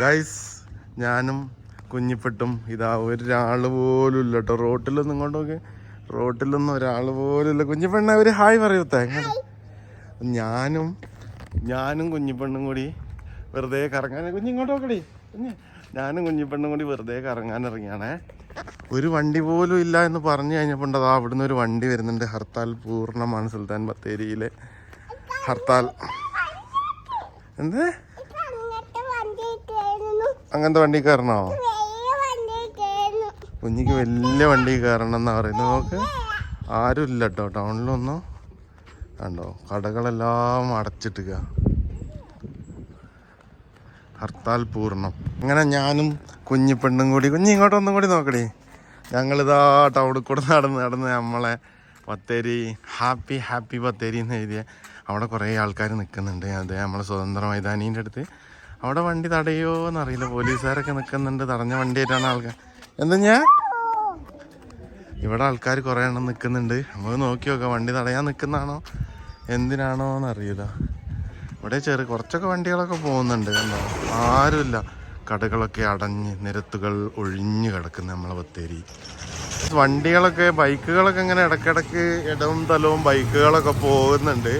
Guys ഞാനും കുഞ്ഞിപ്പെട്ടും ഇതാ ഒരാൾ പോലും ഇല്ല കേട്ടോ റോട്ടിലൊന്നും ഇങ്ങോട്ട് നോക്കി. റോട്ടിലൊന്നും ഒരാൾ പോലും ഇല്ല. കുഞ്ഞിപ്പെണ്ണ ഒരു ഹായ് പറയൂത്ത. ഞാനും ഞാനും കുഞ്ഞിപ്പെണ്ണും കൂടി വെറുതെ കറങ്ങാൻ കുഞ്ഞിങ്ങോട്ട് നോക്കടി. കുഞ്ഞ്. ഞാനും കുഞ്ഞിപ്പെണ്ണും കൂടി വെറുതെ കറങ്ങാൻ ഇറങ്ങിയാണേ ഒരു വണ്ടി പോലും ഇല്ല എന്ന് പറഞ്ഞു കഴിഞ്ഞപ്പോൾ ഉണ്ട് അതാ അവിടുന്ന് ഒരു വണ്ടി വരുന്നുണ്ട്. ഹർത്താൽ പൂർണമാണ് സുൽത്താൻ ബത്തേരിയിലെ. ഹർത്താൽ. എന്ത്? അങ്ങനത്തെ വണ്ടി കയറണോ? കുഞ്ഞിക്ക് വലിയ വണ്ടി കയറണം എന്നാ പറയുന്നത്. നോക്ക്. ആരും ഇല്ല കേട്ടോ ടൗണിലൊന്നും. കണ്ടോ? കടകളെല്ലാം അടച്ചിട്ടുക ഹർത്താൽ പൂർണം. അങ്ങനെ ഞാനും കുഞ്ഞിപ്പെണ്ണും കൂടി കുഞ്ഞി ഇങ്ങോട്ട് ഒന്നും കൂടി നോക്കടി. ഞങ്ങളിതാ ടൗണിൽ കൂടെ നടന്ന് നടന്ന് നമ്മളെ ബത്തേരി ഹാപ്പി ഹാപ്പി ബത്തേരി എന്ന് എഴുതിയ അവിടെ കുറേ ആൾക്കാർ നിൽക്കുന്നുണ്ട്. അതെ നമ്മളെ സ്വതന്ത്ര മൈതാനീന്റെ അടുത്ത്. അവിടെ വണ്ടി തടയോ എന്നറിയില്ല. പോലീസുകാരൊക്കെ നിൽക്കുന്നുണ്ട് തടഞ്ഞ വണ്ടിയായിട്ടാണ് ആൾക്കാർ എന്താ ഞാൻ ഇവിടെ ആൾക്കാർ കുറേ എണ്ണം നിൽക്കുന്നുണ്ട് നമുക്ക് നോക്കി നോക്കാം. വണ്ടി തടയാൻ നിൽക്കുന്നതാണോ എന്തിനാണോ എന്നറിയില്ല. ഇവിടെ ചെറു കുറച്ചൊക്കെ വണ്ടികളൊക്കെ പോകുന്നുണ്ട് കണ്ടോ? ആരുമില്ല. കടകളൊക്കെ അടഞ്ഞ് നിരത്തുകൾ ഒഴിഞ്ഞു കിടക്കുന്നു നമ്മളെ ബത്തേരി. വണ്ടികളൊക്കെ ബൈക്കുകളൊക്കെ ഇങ്ങനെ ഇടക്കിടക്ക് ഇടവും തലവും ബൈക്കുകളൊക്കെ പോകുന്നുണ്ട്.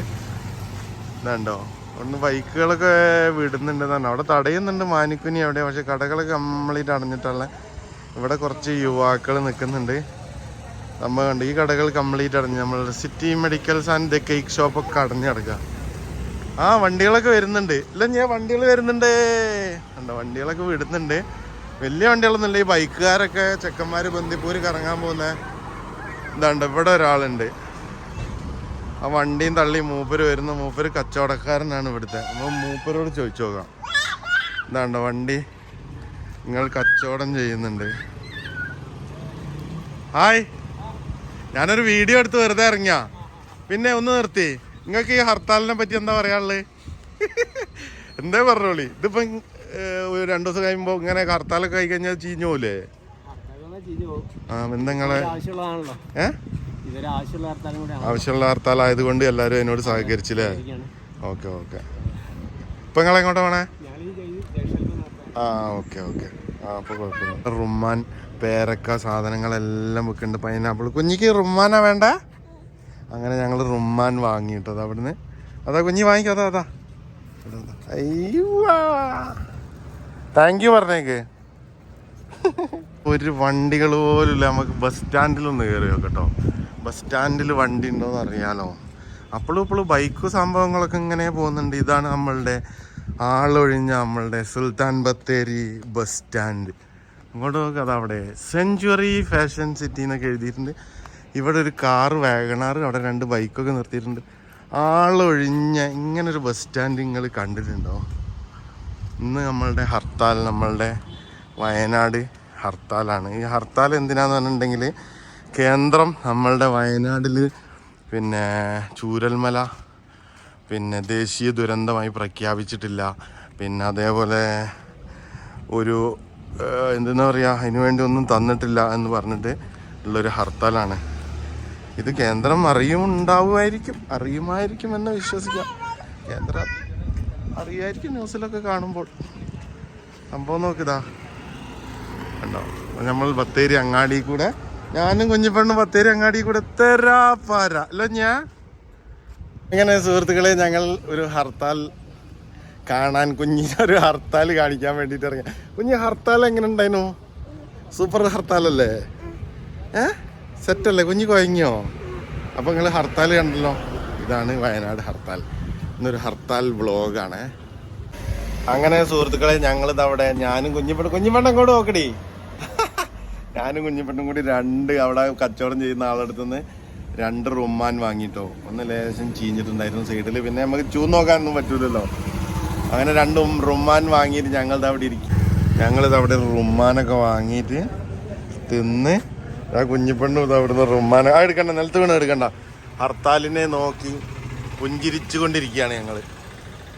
ഇതുണ്ടോ ഒന്ന് ബൈക്കുകളൊക്കെ വിടുന്നുണ്ട് തന്നെ അവിടെ തടയുന്നുണ്ട് മാനിക്കുനി അവിടെ പക്ഷെ കടകളൊക്കെ കംപ്ലീറ്റ് അടഞ്ഞിട്ടുള്ള ഇവിടെ കുറച്ച് യുവാക്കൾ നിൽക്കുന്നുണ്ട്. നമ്മൾ കണ്ട് ഈ കടകൾ കംപ്ലീറ്റ് അടഞ്ഞു. നമ്മൾ city medicals and the cake ഷോപ്പൊക്കെ അടഞ്ഞു കിടക്കുക ആ വണ്ടികളൊക്കെ വരുന്നുണ്ട്. ഇല്ല ഞാൻ വണ്ടികൾ വരുന്നുണ്ട്. ഉണ്ടോ വണ്ടികളൊക്കെ വിടുന്നുണ്ട്. വലിയ വണ്ടികളൊന്നുമില്ല. ഈ ബൈക്കുകാരൊക്കെ ചെക്കന്മാർ ബന്ദിപ്പൂർ കറങ്ങാൻ പോകുന്ന ഇതാണ്ട് ഇവിടെ ഒരാളുണ്ട്. ആ വണ്ടിയും തള്ളി മൂപ്പര് വരുന്ന. മൂപ്പര് കച്ചവടക്കാരനാണ് ഇവിടുത്തെ. അപ്പോൾ മൂപ്പരോട് ചോദിച്ചു നോക്കാം. ഇതാണ്ടോ വണ്ടി? നിങ്ങൾ കച്ചവടം ചെയ്യുന്നുണ്ട്. ഹായ്. ഞാനൊരു വീഡിയോ എടുത്ത് വെറുതെ ഇറങ്ങിയാ. പിന്നെ ഒന്ന് നിർത്തി. നിങ്ങൾക്ക് ഈ ഹർത്താലിനെ പറ്റി എന്താ പറയാനുള്ളത്? എന്തേ പറഞ്ഞോളി? ഇതിപ്പം ഒരു രണ്ടു ദിവസം കഴിയുമ്പോൾ ഇങ്ങനെ ഹർത്താലൊക്കെ ആയി കഴിഞ്ഞാൽ ചീഞ്ഞു പോലെ ആ എന്താ ഏഹ് ആവശ്യമുള്ള ഹർത്താൽ ആയതുകൊണ്ട് ആവശ്യമുള്ള ഹർത്താലായതുകൊണ്ട് എല്ലാവരും എന്നോട് സഹകരിച്ചില്ലേ? Okay okay. ഇപ്പം നിങ്ങൾ എങ്ങോട്ടാ വേണേ ആ ഓക്കെ ഓക്കെ. ആ അപ്പോൾ കുഴപ്പമില്ല. റുമ്മാൻ പേരക്ക സാധനങ്ങളെല്ലാം വെക്കുന്നുണ്ട്. പൈനാപ്പിൾ കുഞ്ഞിക്ക് റുമാനാ വേണ്ട? അങ്ങനെ ഞങ്ങൾ റുമ്മാൻ വാങ്ങിയിട്ടത് അവിടുന്ന്. അതാ കുഞ്ഞി വാങ്ങിക്കോ അതാ അതാ. അയ്യോ താങ്ക് യു പറഞ്ഞേക്ക്. ഒരു വണ്ടികൾ പോലും നമുക്ക് ബസ് സ്റ്റാൻഡിലൊന്ന് കയറി കേട്ടോ. ബസ് സ്റ്റാൻഡിൽ വണ്ടി ഉണ്ടോയെന്ന് അറിയാലോ. അപ്പോഴും ഇപ്പോഴും ബൈക്ക് സംഭവങ്ങളൊക്കെ ഇങ്ങനെ പോകുന്നുണ്ട്. ഇതാണ് നമ്മളുടെ ആളൊഴിഞ്ഞ നമ്മളുടെ സുൽത്താൻ ബത്തേരി ബസ് സ്റ്റാൻഡ്. അങ്ങോട്ട് നോക്കുക അതവിടെ സെഞ്ചുറി ഫാഷൻ സിറ്റി എന്നൊക്കെ എഴുതിയിട്ടുണ്ട്. ഇവിടെ ഒരു കാറ് വാഗണാർ അവിടെ രണ്ട് ബൈക്കൊക്കെ നിർത്തിയിട്ടുണ്ട്. ആളൊഴിഞ്ഞ ഇങ്ങനൊരു ബസ് സ്റ്റാൻഡ് നിങ്ങൾ കണ്ടിട്ടുണ്ടോ? ഇന്ന് നമ്മളുടെ ഹർത്താൽ നമ്മളുടെ വയനാട് ഹർത്താലാണ്. ഈ ഹർത്താൽ എന്തിനാന്ന് പറഞ്ഞിട്ടുണ്ടെങ്കിൽ കേന്ദ്രം നമ്മളുടെ വയനാടിൽ പിന്നെ ചൂരൽമല പിന്നെ ദേശീയ ദുരന്തമായി പ്രഖ്യാപിച്ചിട്ടില്ല. പിന്നെ അതേപോലെ ഒരു എന്തെന്നാ പറയുക അതിനു വേണ്ടി ഒന്നും തന്നിട്ടില്ല എന്ന് പറഞ്ഞിട്ട് ഉള്ളൊരു ഹർത്താലാണ്. ഇത് കേന്ദ്രം അറിയുമുണ്ടാവുമായിരിക്കും അറിയുമായിരിക്കും എന്ന് വിശ്വസിക്കാം. കേന്ദ്രം അറിയായിരിക്കും ന്യൂസിലൊക്കെ കാണുമ്പോൾ. സംഭവം നോക്കിതാ കണ്ടോ? നമ്മൾ ബത്തേരി അങ്ങാടി കൂടെ ഞാനും കുഞ്ഞിപ്പെണ്ണും ബത്തേരി അങ്ങാടി കൂടെ തെരാപ്പാര അല്ല ഞാൻ ഇങ്ങനെ സുഹൃത്തുക്കളെ ഞങ്ങൾ ഒരു ഹർത്താൽ കാണാൻ കുഞ്ഞിന് ഒരു ഹർത്താൽ കാണിക്കാൻ വേണ്ടിയിട്ട് ഇറങ്ങി. കുഞ്ഞ് ഹർത്താൽ എങ്ങനെ ഉണ്ടായിരുന്നു? സൂപ്പർ ഹർത്താൽ അല്ലേ ഏ? സെറ്റല്ലേ? കുഞ്ഞ് കുഴങ്ങിയോ അപ്പൊ നിങ്ങൾ ഹർത്താൽ കണ്ടല്ലോ. ഇതാണ് വയനാട് ഹർത്താൽ. ഇന്നൊരു ഹർത്താൽ ബ്ലോഗാണ് അങ്ങനെ സുഹൃത്തുക്കളെ ഞങ്ങളിത് അവിടെ ഞാനും കുഞ്ഞിപ്പെണ്ണും കുഞ്ഞിപ്പെണ്ണ അങ്ങോട്ട് നോക്കടി. ഞാനും കുഞ്ഞിപ്പെട്ടും കൂടി രണ്ട് അവിടെ കച്ചവടം ചെയ്യുന്ന ആളടുത്തു നിന്ന് രണ്ട് റുമാൻ വാങ്ങിയിട്ടോ ഒന്ന് ലേശം ചീഞ്ഞിട്ടുണ്ടായിരുന്നു സൈഡിൽ പിന്നെ നമുക്ക് ചൂ നോക്കാനൊന്നും പറ്റൂലല്ലോ. അങ്ങനെ രണ്ടും റുമാൻ വാങ്ങിയിട്ട് ഞങ്ങളിത് അവിടെ ഇരിക്കും. ഞങ്ങളിത് അവിടെ റുമാനൊക്കെ വാങ്ങിയിട്ട് തിന്ന് ആ കുഞ്ഞിപ്പെണ്ണും ഇത് അവിടുന്ന് റുമ്മാൻ ആ എടുക്കണ്ട. നിലത്ത് വീണ് എടുക്കണ്ട. ഹർത്താലിനെ നോക്കി പുഞ്ചിരിച്ചു കൊണ്ടിരിക്കുകയാണ് ഞങ്ങൾ